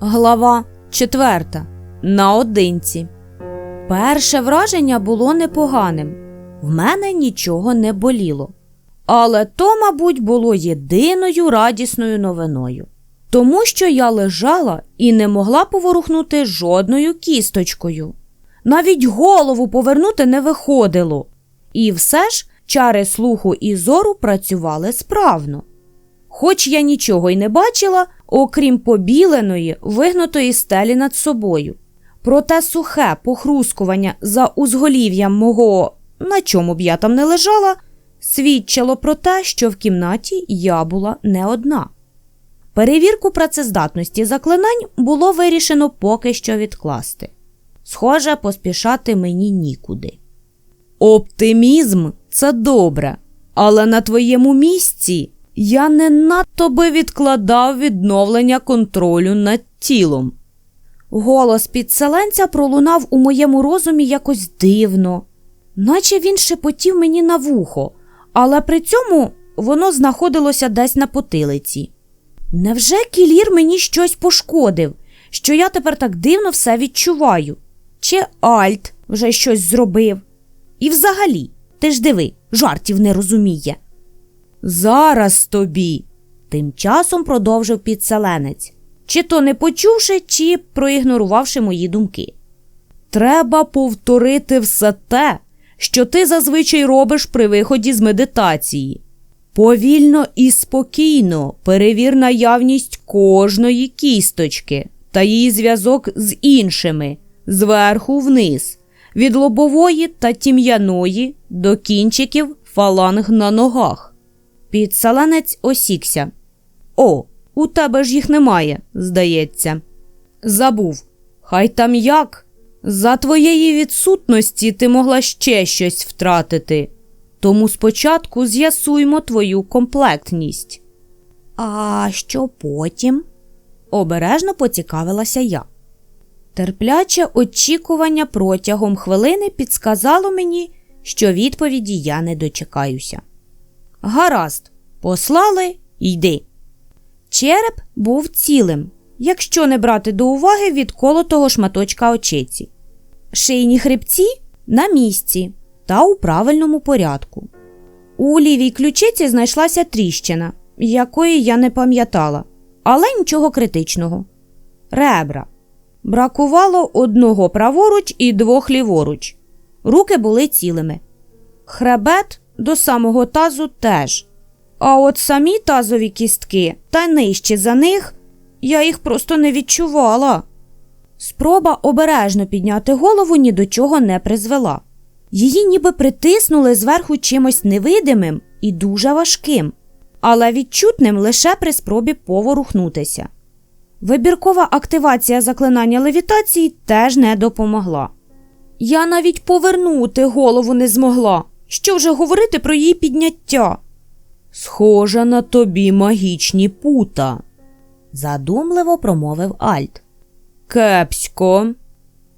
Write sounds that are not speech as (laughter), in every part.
Глава 4. Наодинці. Перше враження було непоганим. В мене нічого не боліло. Але то, мабуть, було єдиною радісною новиною. Тому що я лежала і не могла поворухнути жодною кісточкою. Навіть голову повернути не виходило. І все ж чари слуху і зору працювали справно. Хоч я нічого й не бачила, окрім побіленої, вигнутої стелі над собою. Проте сухе похрускування за узголів'ям мого, на чому б я там не лежала, свідчило про те, що в кімнаті я була не одна. Перевірку працездатності заклинань було вирішено поки що відкласти. Схоже, поспішати мені нікуди. Оптимізм це добре, але на твоєму місці я не надто би відкладав відновлення контролю над тілом. Голос підселенця пролунав у моєму розумі якось дивно, наче він шепотів мені на вухо, але при цьому воно знаходилося десь на потилиці. Невже кілір мені щось пошкодив, що я тепер так дивно все відчуваю? Чи Альт вже щось зробив? І взагалі, ти ж диви, жартів не розуміє. Зараз тобі, тим часом продовжив підселенець, чи то не почувши, чи проігнорувавши мої думки. Треба повторити все те, що ти зазвичай робиш при виході з медитації. Повільно і спокійно перевір наявність кожної кісточки та її зв'язок з іншими зверху вниз, від лобової та тім'яної до кінчиків фаланг на ногах. Підсаланець осікся. О, у тебе ж їх немає, здається. Забув. Хай там як. За твоєї відсутності ти могла ще щось втратити. Тому спочатку з'ясуймо твою комплектність. А що потім? обережно поцікавилася я. Терпляче очікування протягом хвилини підсказало мені, що відповіді я не дочекаюся. Гаразд, послали, йди. Череп був цілим, якщо не брати до уваги відколотого шматочка очиці. Шийні хребці на місці та у правильному порядку. У лівій ключиці знайшлася тріщина, якої я не пам'ятала, але нічого критичного. Ребра. Бракувало одного праворуч і двох ліворуч. Руки були цілими. Хребет до самого тазу теж. А от самі тазові кістки та нижче за них я їх просто не відчувала. Спроба обережно підняти голову ні до чого не призвела. Її ніби притиснули зверху чимось невидимим і дуже важким, але відчутним лише при спробі поворухнутися. Вибіркова активація заклинання левітації теж не допомогла. Я навіть повернути голову не змогла. Що вже говорити про її підняття? Схожа на тобі магічні пута, задумливо промовив Альт. Кепсько.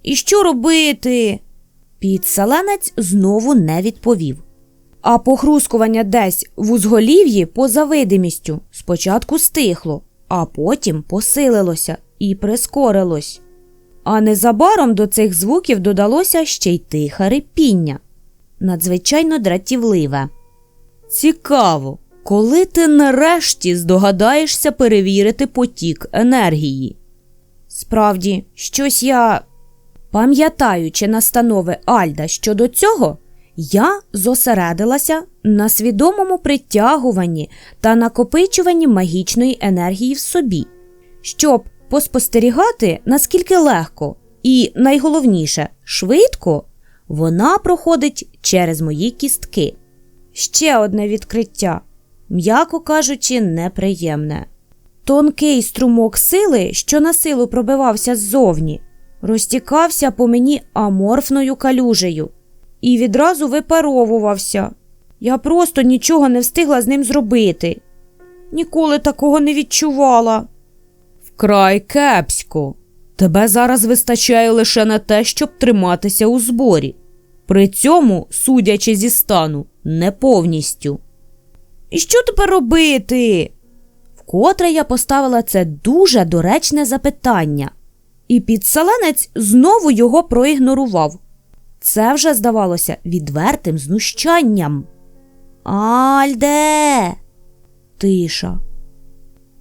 І що робити? Підселенець знову не відповів. А похрускування десь в узголів'ї поза видимістю спочатку стихло, а потім посилилося і прискорилось. А незабаром до цих звуків додалося ще й тихе рипіння, надзвичайно дратівливе. Цікаво, коли ти нарешті здогадаєшся перевірити потік енергії. Справді, щось я, пам'ятаючи настанови Альда щодо цього, я зосередилася на свідомому притягуванні та накопичуванні магічної енергії в собі, щоб поспостерігати, наскільки легко і, найголовніше, швидко вона проходить через мої кістки. Ще одне відкриття, м'яко кажучи, неприємне. Тонкий струмок сили, що на силу пробивався ззовні, розтікався по мені аморфною калюжею і відразу випаровувався. Я просто нічого не встигла з ним зробити. Ніколи такого не відчувала. Вкрай кепсько. Тебе зараз вистачає лише на те, щоб триматися у зборі. При цьому, судячи зі стану, не повністю. І що тепер робити? Вкотре я поставила це дуже доречне запитання, і підселенець знову його проігнорував. Це вже здавалося відвертим знущанням. Альде. Тиша.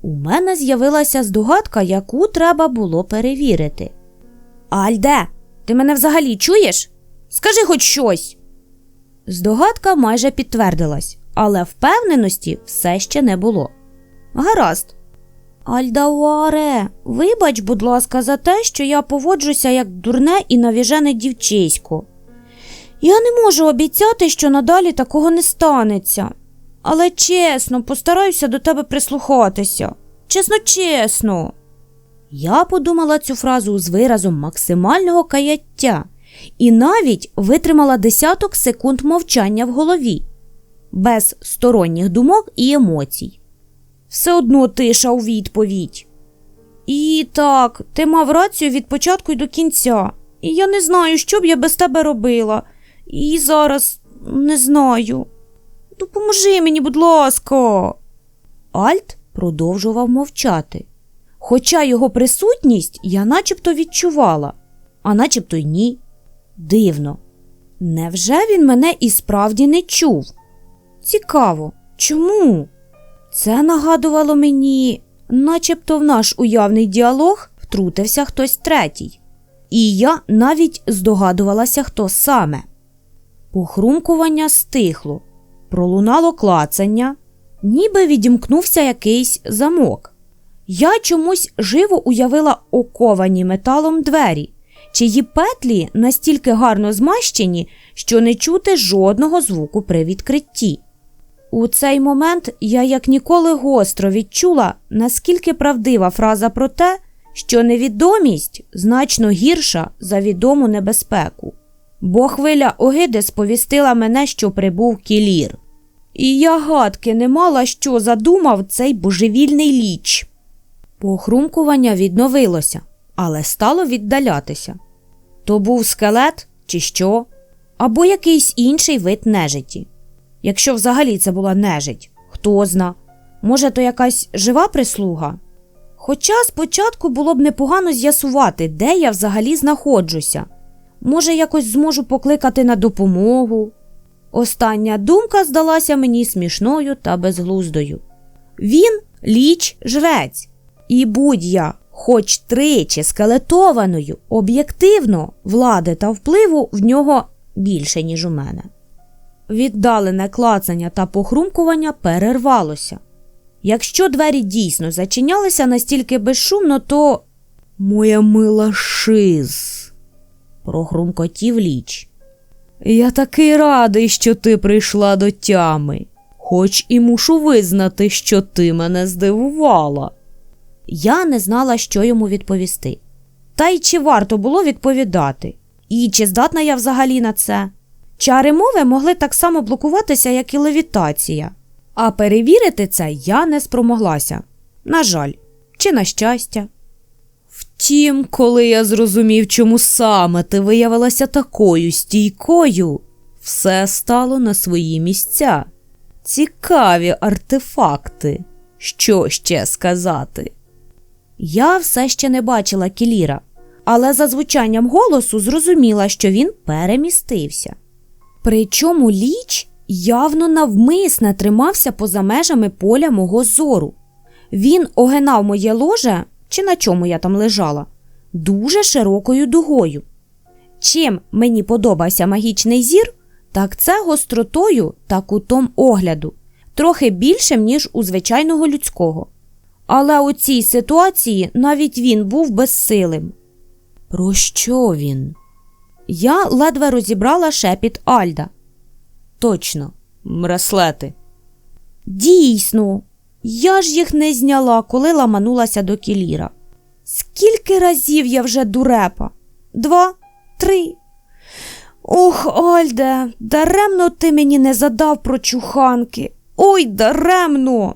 У мене з'явилася здогадка, яку треба було перевірити. Альде, ти мене взагалі чуєш? Скажи хоч щось. Здогадка майже підтвердилась, але впевненості все ще не було. Гаразд. Альдауаре, вибач, будь ласка, за те, що я поводжуся як дурне і навіжене дівчисько. Я не можу обіцяти, що надалі такого не станеться. Але чесно, постараюся до тебе прислухатися. Чесно, чесно. Я подумала цю фразу з виразом максимального каяття і навіть витримала десяток секунд мовчання в голові, без сторонніх думок і емоцій. Все одно тиша у відповідь. І так, ти мав рацію від початку й до кінця, і я не знаю, що б я без тебе робила. І зараз не знаю. Допоможи мені, будь ласка. Альт продовжував мовчати. Хоча його присутність я начебто відчувала, а начебто й ні. Дивно. Невже він мене і справді не чув? Цікаво, чому? Це нагадувало мені, начебто в наш уявний діалог втрутився хтось третій. І я навіть здогадувалася, хто саме. Похрумкування стихло, пролунало клацання, ніби відімкнувся якийсь замок. Я чомусь живо уявила оковані металом двері, чиї петлі настільки гарно змащені, що не чути жодного звуку при відкритті. У цей момент я як ніколи гостро відчула, наскільки правдива фраза про те, що невідомість значно гірша за відому небезпеку. Бо хвиля огиди сповістила мене, що прибув кілір. І я гадки не мала, що задумав цей божевільний ліч. Похрумкування відновилося, але стало віддалятися. То був скелет, чи що, або якийсь інший вид нежиті. Якщо взагалі це була нежить, хто зна, може, то якась жива прислуга? Хоча спочатку було б непогано з'ясувати, де я взагалі знаходжуся. Може, якось зможу покликати на допомогу. Остання думка здалася мені смішною та безглуздою. Він ліч жрець, і будь я, хоч тричі скелетованою, об'єктивно, влади та впливу в нього більше, ніж у мене. Віддалене клацання та похрумкування перервалося. Якщо двері дійсно зачинялися настільки безшумно, то моя мила шиз, прогрумкотів ліч. Я такий радий, що ти прийшла до тями, хоч і мушу визнати, що ти мене здивувала. Я не знала, що йому відповісти. Та й чи варто було відповідати? І чи здатна я взагалі на це? Чари мови могли так само блокуватися, як і левітація. А перевірити це я не спромоглася. На жаль, чи на щастя. Втім, коли я зрозумів, чому саме ти виявилася такою стійкою, все стало на свої місця. Цікаві артефакти. Що ще сказати? Я все ще не бачила кіліра, але за звучанням голосу зрозуміла, що він перемістився. Причому ліч явно навмисне тримався поза межами поля мого зору. Він огинав моє ложе, чи на чому я там лежала, дуже широкою дугою. Чим мені подобався магічний зір, так це гостротою та кутом огляду, трохи більшим, ніж у звичайного людського. Але у цій ситуації навіть він був безсилим. Про що він? Я ледве розібрала шепіт Альда. Точно, мраслети. Дійсно, я ж їх не зняла, коли ламанулася до кіліра. Скільки разів я вже дурепа? Два, три. Ох, Альде, даремно ти мені не задав про чуханки. Ой, даремно.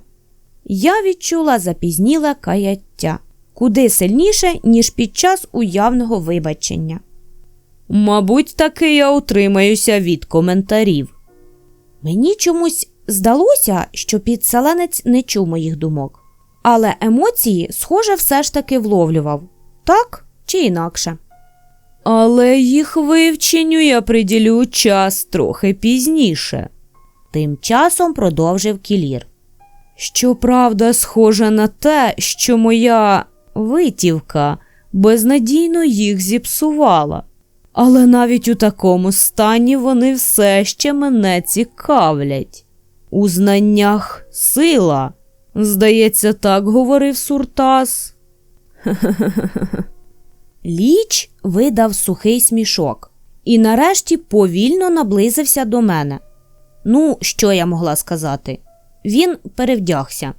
Я відчула запізніле каяття куди сильніше, ніж під час уявного вибачення. Мабуть, таки я утримаюся від коментарів. Мені чомусь здалося, що підселенець не чув моїх думок. але емоції, схоже, все ж таки вловлював так чи інакше. Але їх вивченню я приділю час трохи пізніше. Тим часом продовжив кілір. Щоправда, схоже на те, що моя витівка безнадійно їх зіпсувала. Але навіть у такому стані вони все ще мене цікавлять. У знаннях сила. Здається, так говорив Суртас. (laughs) Ліч видав сухий смішок і нарешті повільно наблизився до мене. Ну, що я могла сказати? Він перевдягся.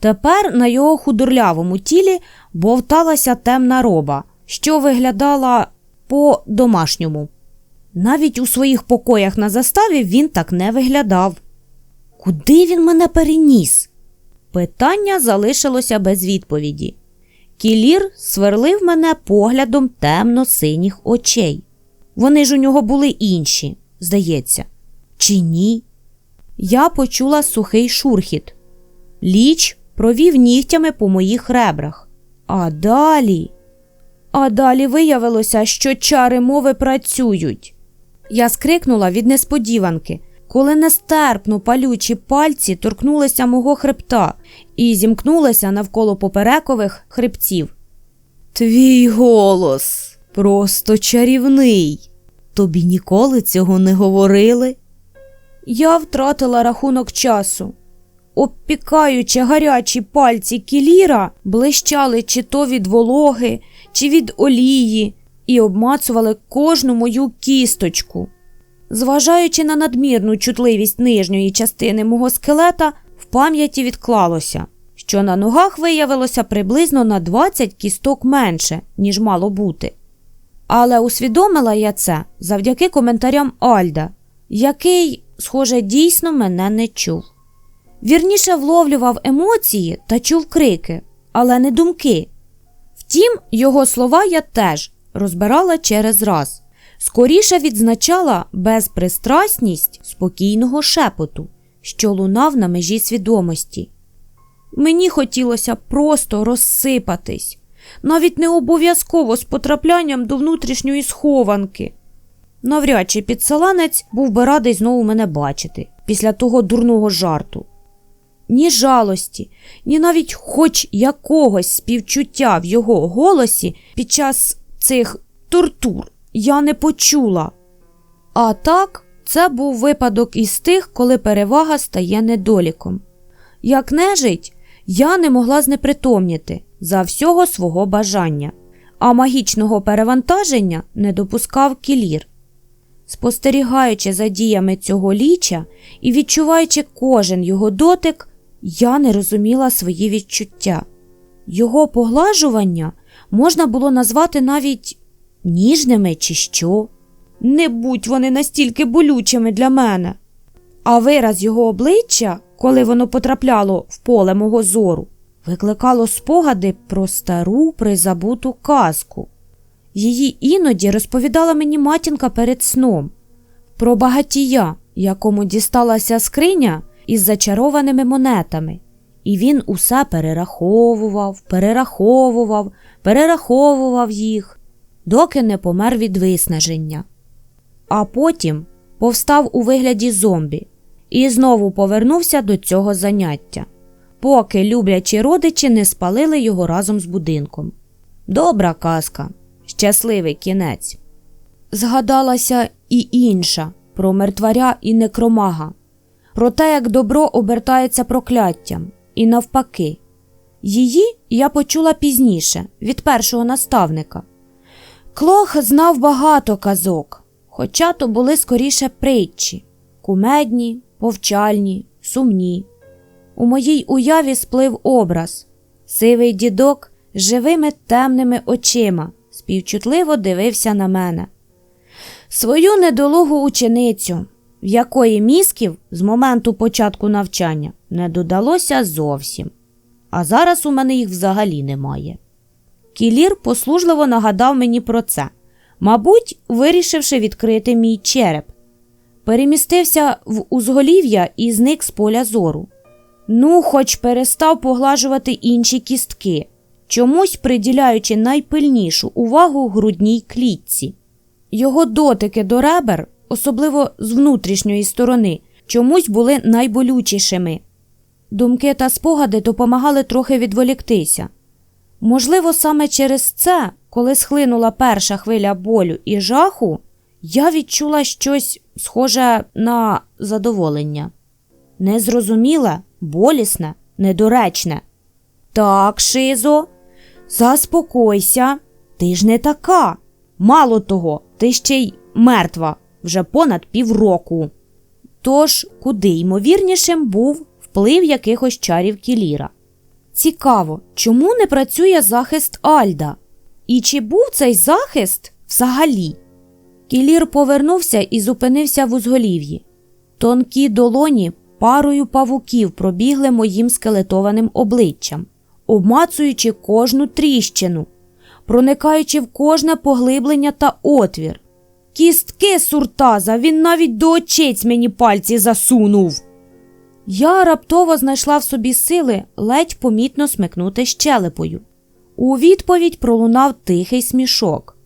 Тепер на його худорлявому тілі бовталася темна роба, що виглядала по-домашньому. Навіть у своїх покоях на заставі він так не виглядав. Куди він мене переніс? Питання залишилося без відповіді. Кілір сверлив мене поглядом темно-синіх очей. Вони ж у нього були інші, здається, чи ні? Я почула сухий шурхіт. Ліч провів нігтями по моїх ребрах. А далі. А далі виявилося, що чари мови працюють. Я скрикнула від несподіванки, коли нестерпно палючі пальці торкнулися мого хребта і зімкнулися навколо поперекових хребців. Твій голос просто чарівний. Тобі ніколи цього не говорили? Я втратила рахунок часу. Обпікаючи гарячі пальці кіліра, блищали чи то від вологи, чи від олії, і обмацували кожну мою кісточку. Зважаючи на надмірну чутливість нижньої частини мого скелета, в пам'яті відклалося, що на ногах виявилося приблизно на 20 кісток менше, ніж мало бути. Але усвідомила я це завдяки коментарям Альда, який, схоже, дійсно мене не чув. Вірніше вловлював емоції та чув крики, але не думки. Втім, його слова я теж розбирала через раз, скоріше відзначала безпристрасність спокійного шепоту, що лунав на межі свідомості. Мені хотілося просто розсипатись, навіть не обов'язково з потраплянням до внутрішньої схованки. Навряд чи підсаланець був би радий знову мене бачити після того дурного жарту. Ні жалості, ні навіть хоч якогось співчуття в його голосі під час цих тортур я не почула. А так, це був випадок із тих, коли перевага стає недоліком. Як нежить, я не могла знепритомніти за всього свого бажання, а магічного перевантаження не допускав кілір. Спостерігаючи за діями цього ліча і відчуваючи кожен його дотик, я не розуміла свої відчуття. Його поглажування можна було назвати навіть ніжними чи що. Не будь вони настільки болючими для мене. А вираз його обличчя, коли воно потрапляло в поле мого зору, викликало спогади про стару призабуту казку. Її іноді розповідала мені матінка перед сном про багатія, якому дісталася скриня із зачарованими монетами, і він усе перераховував, перераховував, перераховував їх, доки не помер від виснаження. А потім повстав у вигляді зомбі і знову повернувся до цього заняття, поки люблячі родичі не спалили його разом з будинком. Добра казка, щасливий кінець. Згадалася і інша про мертваря і некромага, про те, як добро обертається прокляттям, і навпаки. Її я почула пізніше від першого наставника. Клох знав багато казок, хоча то були скоріше притчі кумедні, повчальні, сумні. У моїй уяві сплив образ сивий дідок з живими темними очима співчутливо дивився на мене. Свою недолугу ученицю, в якої мізків з моменту початку навчання не додалося зовсім, а зараз у мене їх взагалі немає. Кілір послужливо нагадав мені про це, мабуть, вирішивши відкрити мій череп. Перемістився в узголів'я і зник з поля зору. Ну, хоч перестав поглажувати інші кістки, чомусь приділяючи найпильнішу увагу грудній клітці. Його дотики до ребер, особливо з внутрішньої сторони, чомусь були найболючішими. Думки та спогади допомагали трохи відволіктися. Можливо, саме через це, коли схлинула перша хвиля болю і жаху, я відчула щось схоже на задоволення. Незрозуміле, болісне, недоречне. Так, Шизо, заспокойся, ти ж не така. Мало того, ти ще й мертва вже понад півроку. Тож, куди ймовірнішим був вплив якихось чарів кіліра. Цікаво, чому не працює захист Альда? І чи був цей захист взагалі? Кілір повернувся і зупинився в узголів'ї. Тонкі долоні парою павуків пробігли моїм скелетованим обличчям, обмацуючи кожну тріщину, проникаючи в кожне поглиблення та отвір. Кістки суртаза, він навіть до очиць мені пальці засунув. Я раптово знайшла в собі сили ледь помітно смикнути щелепою. У відповідь пролунав тихий смішок,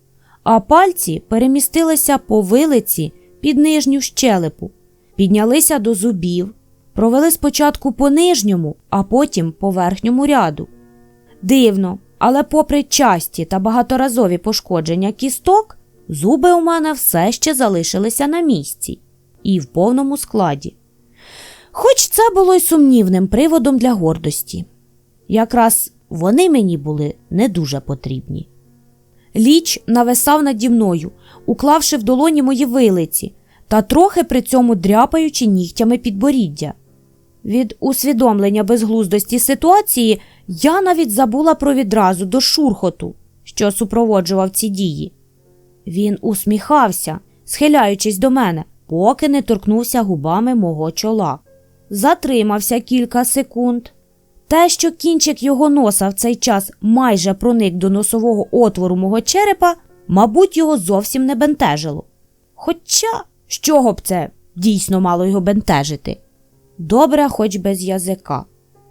а пальці перемістилися по вилиці під нижню щелепу, піднялися до зубів, провели спочатку по нижньому, а потім по верхньому ряду. Дивно, але попри часті та багаторазові пошкодження кісток, зуби у мене все ще залишилися на місці і в повному складі. Хоч це було й сумнівним приводом для гордості. Якраз вони мені були не дуже потрібні. Ліч нависав наді мною, уклавши в долоні мої вилиці та трохи при цьому дряпаючи нігтями підборіддя. Від усвідомлення безглуздості ситуації я навіть забула про відразу до шурхоту, що супроводжував ці дії. Він усміхався, схиляючись до мене, поки не торкнувся губами мого чола. Затримався кілька секунд. Те, що кінчик його носа в цей час майже проник до носового отвору мого черепа, мабуть, його зовсім не бентежило. Хоча, з чого б це дійсно мало його бентежити? Добре, хоч без язика.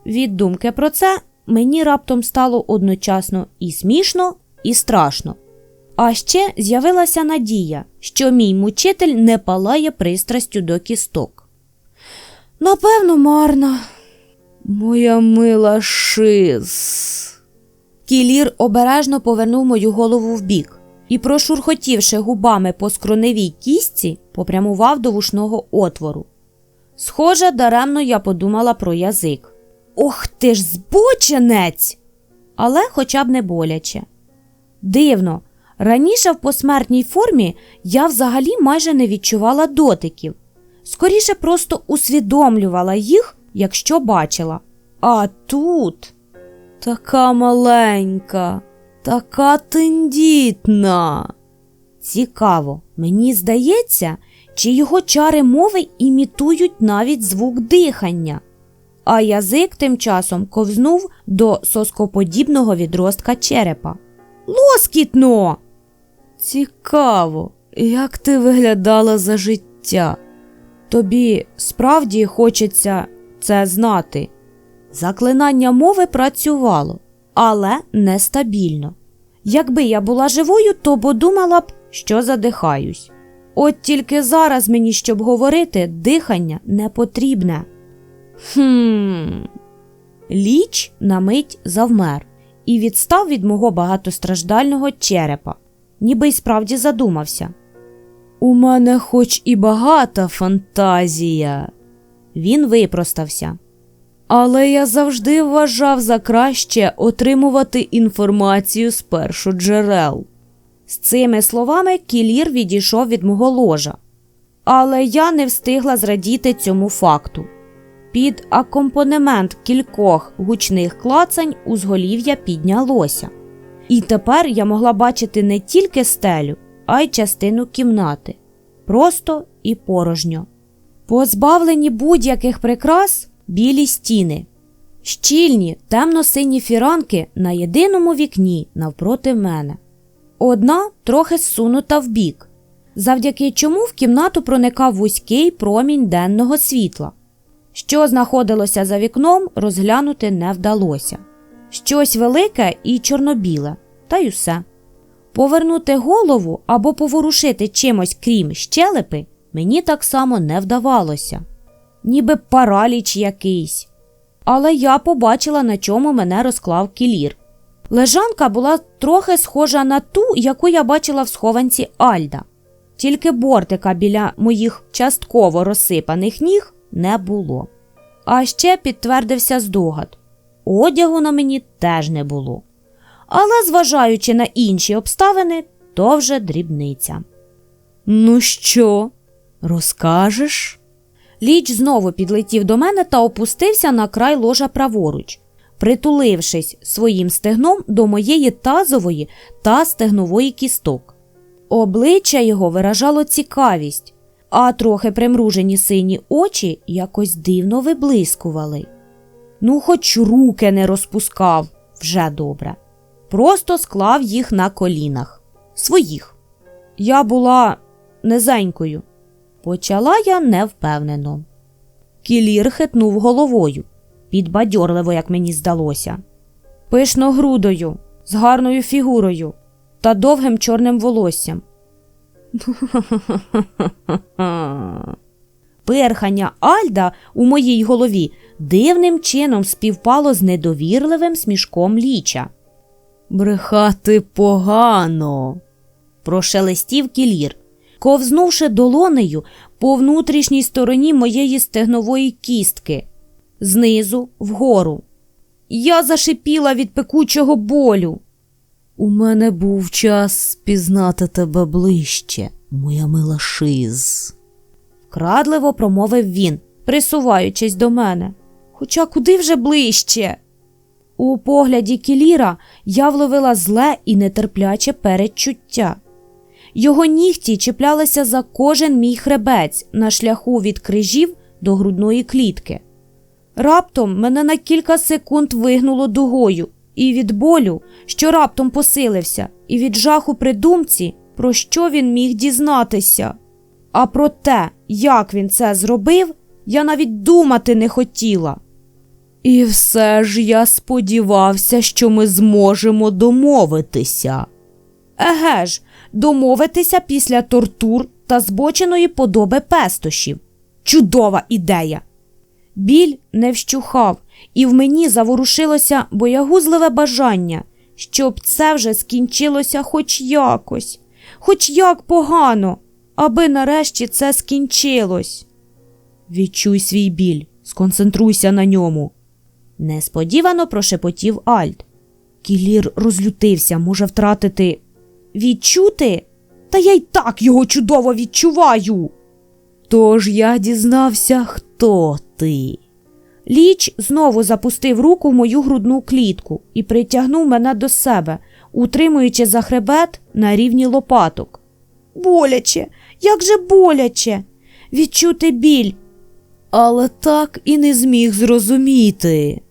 Від думки про це мені раптом стало одночасно і смішно, і страшно. А ще з'явилася надія, що мій мучитель не палає пристрастю до кісток. Напевно, марна. Моя мила шиз. Кілір обережно повернув мою голову вбік і, прошурхотівши губами по скроневій кістці, попрямував до вушного отвору. Схоже, даремно я подумала про язик. Ох ти ж збоченець! Але хоча б не боляче. Дивно, раніше в посмертній формі я взагалі майже не відчувала дотиків, скоріше просто усвідомлювала їх, якщо бачила. А тут така маленька, така тендітна. Цікаво, мені здається, чи його чари мови імітують навіть звук дихання, а язик тим часом ковзнув до соскоподібного відростка черепа. Лоскітно! Цікаво, як ти виглядала за життя. Тобі справді хочеться це знати. Заклинання мови працювало, але нестабільно. Якби я була живою, то подумала б, що задихаюсь. От тільки зараз мені, щоб говорити, дихання не потрібне. Хм. Ліч на мить завмер і відстав від мого багатостраждального черепа, ніби й справді задумався. У мене хоч і багата фантазія. Він випростався. Але я завжди вважав за краще отримувати інформацію з першоджерел. З цими словами кілір відійшов від мого ложа. Але я не встигла зрадіти цьому факту. Під акомпанемент кількох гучних клацань узголів'я піднялося. І тепер я могла бачити не тільки стелю, а й частину кімнати. Просто і порожньо. Позбавлені будь-яких прикрас білі стіни, щільні темно-сині фіранки на єдиному вікні навпроти мене. Одна трохи зсунута вбік, завдяки чому в кімнату проникав вузький промінь денного світла. Що знаходилося за вікном, розглянути не вдалося. Щось велике і чорнобіле, та й усе. Повернути голову або поворушити чимось крім щелепи мені так само не вдавалося, ніби параліч якийсь. Але я побачила, на чому мене розклав кілір. Лежанка була трохи схожа на ту, яку я бачила в схованці Альда, тільки бортика біля моїх частково розсипаних ніг не було. А ще підтвердився здогад одягу на мені теж не було. Але, зважаючи на інші обставини, то вже дрібниця. Ну що, розкажеш? Ліч знову підлетів до мене та опустився на край ложа праворуч, притулившись своїм стегном до моєї тазової та стегнової кісток. Обличчя його виражало цікавість, а трохи примружені сині очі якось дивно виблискували. Ну, хоч руки не розпускав вже добре. Просто склав їх на колінах. Своїх. Я була низенькою. Почала я невпевнено. Кілір хитнув головою, підбадьорливо, як мені здалося, пишногрудою, з гарною фігурою та довгим чорним волоссям. (laughs) Пирхання Альда у моїй голові дивним чином співпало з недовірливим смішком ліча. Брехати погано, прошелестів кілір, ковзнувши долонею по внутрішній стороні моєї стегнової кістки, знизу вгору. Я зашипіла від пекучого болю. У мене був час пізнати тебе ближче, моя мила шиз. Вкрадливо промовив він, присуваючись до мене. Хоча куди вже ближче. У погляді кіліра я вловила зле і нетерпляче передчуття. Його нігті чіплялися за кожен мій хребець на шляху від крижів до грудної клітки. Раптом мене на кілька секунд вигнуло дугою, і від болю, що раптом посилився, і від жаху при думці, про що він міг дізнатися. А про те, як він це зробив, я навіть думати не хотіла. І все ж я сподівався, що ми зможемо домовитися. Еге ж, домовитися після тортур та збоченої подоби пестощів. Чудова ідея. Біль не вщухав, і в мені заворушилося боягузливе бажання, щоб це вже скінчилося хоч якось, хоч як погано, аби нарешті це скінчилось. Відчуй свій біль, сконцентруйся на ньому. Несподівано прошепотів Альт. Кілір розлютився, може втратити. Відчути? Та я й так його чудово відчуваю. Тож я дізнався, хто ти. Ліч знову запустив руку в мою грудну клітку і притягнув мене до себе, утримуючи за хребет на рівні лопаток. Боляче, як же боляче, відчути біль. Але так і не зміг зрозуміти.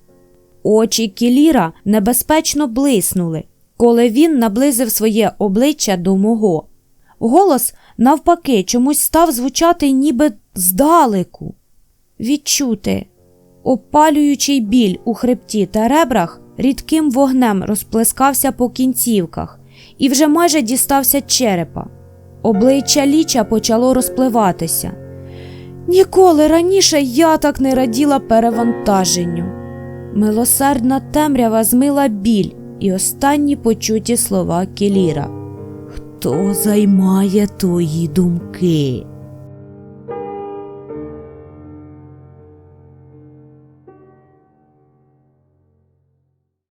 Очі Кіліра небезпечно блиснули, коли він наблизив своє обличчя до мого. Голос, навпаки, чомусь став звучати ніби здалеку. Відчути, опалюючий біль у хребті та ребрах рідким вогнем розплескався по кінцівках і вже майже дістався черепа. Обличчя ліча почало розпливатися. Ніколи раніше я так не раділа перевантаженню. Милосердна темрява змила біль і останні почуті слова Келіра. Хто займає твої думки?